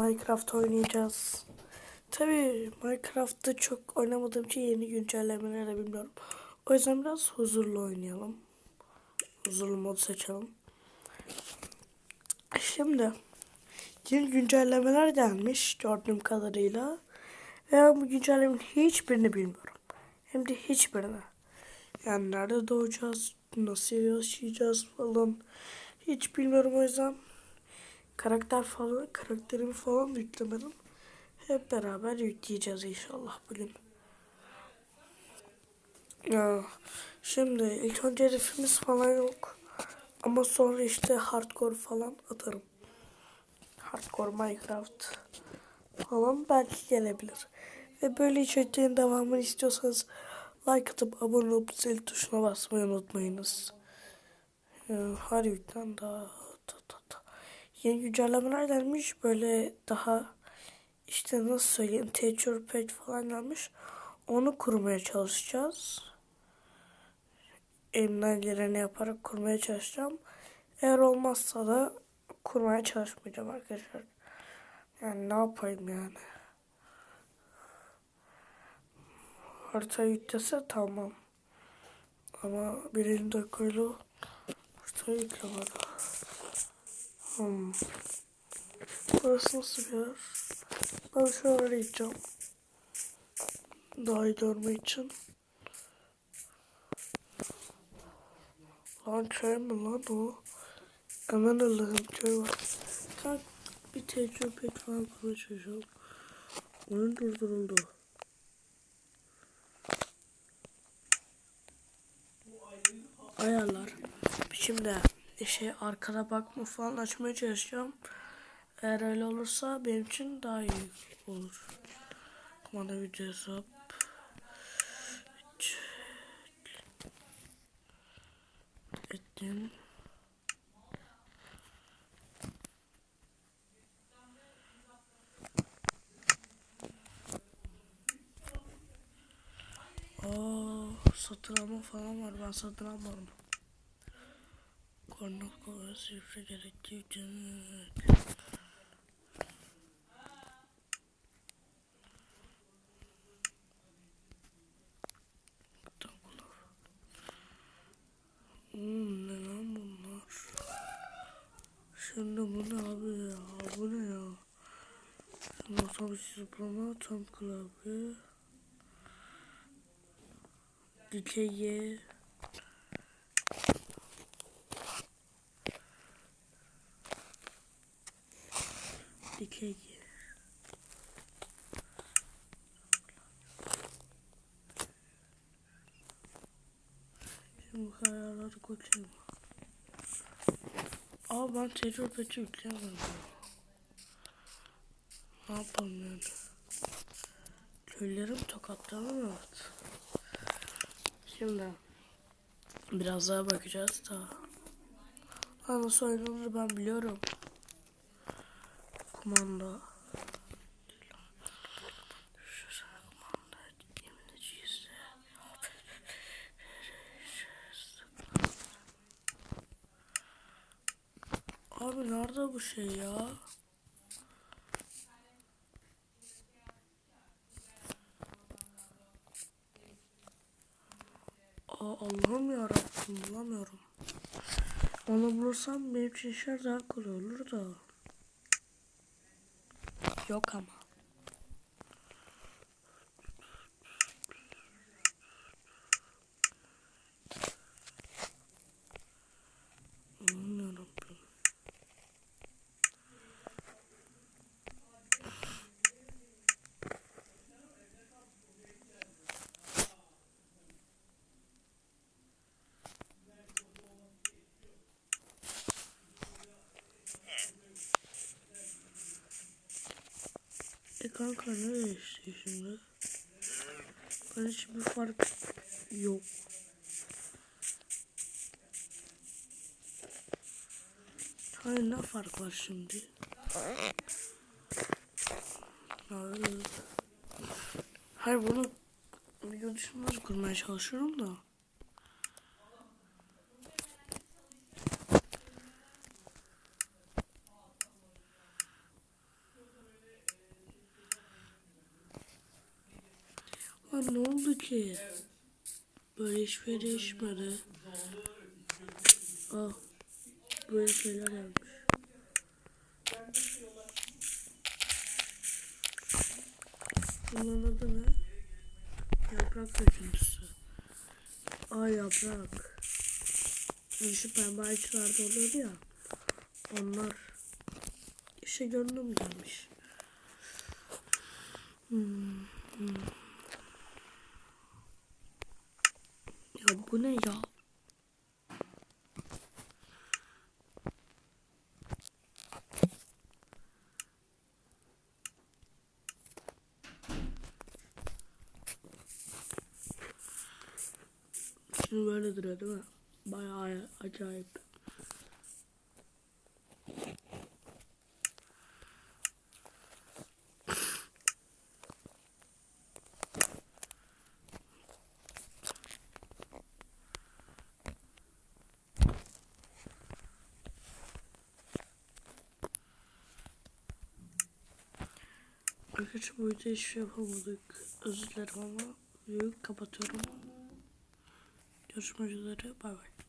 Minecraft oynayacağız. Tabii Minecraft'ta çok oynamadığım için yeni güncellemeleri de bilmiyorum. O yüzden biraz huzurlu oynayalım. Huzurlu mod seçelim. Şimdi yeni güncellemeler gelmiş gördüğüm kadarıyla. Ve ben bu güncellemenin hiçbirini bilmiyorum. Hem de hiçbirini. Yani nerede doğacağız, nasıl yaşayacağız falan. Hiç bilmiyorum o yüzden karakter falan karakterimi falan yüklemedim. Hep beraber yükleyeceğiz inşallah bugün. Ya, şimdi ilk önce herifimiz falan yok. Ama sonra işte hardcore falan atarım. Hardcore Minecraft falan belki gelebilir. Ve böyle içeriklerin devamını istiyorsanız like atıp abone olup zil tuşuna basmayı unutmayınız. Ee, her yükten daha. Yeni güncellemeler gelmiş böyle daha işte nasıl söyleyeyim texture pack falan gelmiş. Onu kurmaya çalışacağız. Elimden geleni yaparak kurmaya çalışacağım. Eğer olmazsa da kurmaya çalışmayacağım arkadaşlar. Yani ne yapayım yani? Harita yüklese tamam. Ama birinci dakikayla haritayı yüklemedi Hmm. Burası nasıl bir yer? Ben şöyle gideceğim. Daha iyi görmek için. Lan köy mü lan o? Hemen Allah'ım köy var. Kalk bir tecrübe falan konuşacağım. Oyun durduruldu. Ayarlar. Şimdi şey arkada bakma falan açmaya çalışacağım. Eğer öyle olursa benim için daha iyi olur. Kumanda video hesap. Ettim. Aa, satın alma falan var. Ben satın almadım. Kornak kovası yürü gerektiği için. Hmm, ne lan bunlar? Şimdi bu ne abi ya? Bu ne ya? Şimdi otobüs zıplama, tam klavye. Dikeye. Dikey. Şimdi bu kararları koçayım. Aa ben tecrübeci yükleyemedim. Ne yapalım yani? Köylerim tokatlanır evet. Şimdi biraz daha bakacağız da. Ha, nasıl ben biliyorum. Kumanda. Abi nerede bu şey ya? Allah'ım yarabbim bulamıyorum. Onu bulursam benim için işler daha kolay olur da. Yok ama. Kanka ne değişti şimdi? Ben hiçbir fark yok. Hayır ne fark var şimdi? Hayır. Hayır bunu video da kurmaya çalışıyorum da. Lan ne oldu ki? Böyle hiçbir değişmedi. Ah. Böyle şeyler gelmiş. Bunun adı ne? Yaprak döküntüsü. Ay yaprak. Yani şu pembe ağaçlarda oluyordu ya. Onlar. İşe gönlüm gelmiş. Hmm, hmm. Ya bu ne ya? Şimdi böyle duruyor değil mi? Bayağı acayip. Arkadaşlar bu videoda hiçbir şey yapamadık. Özür dilerim ama videoyu kapatıyorum. Görüşmek üzere. Bay bay.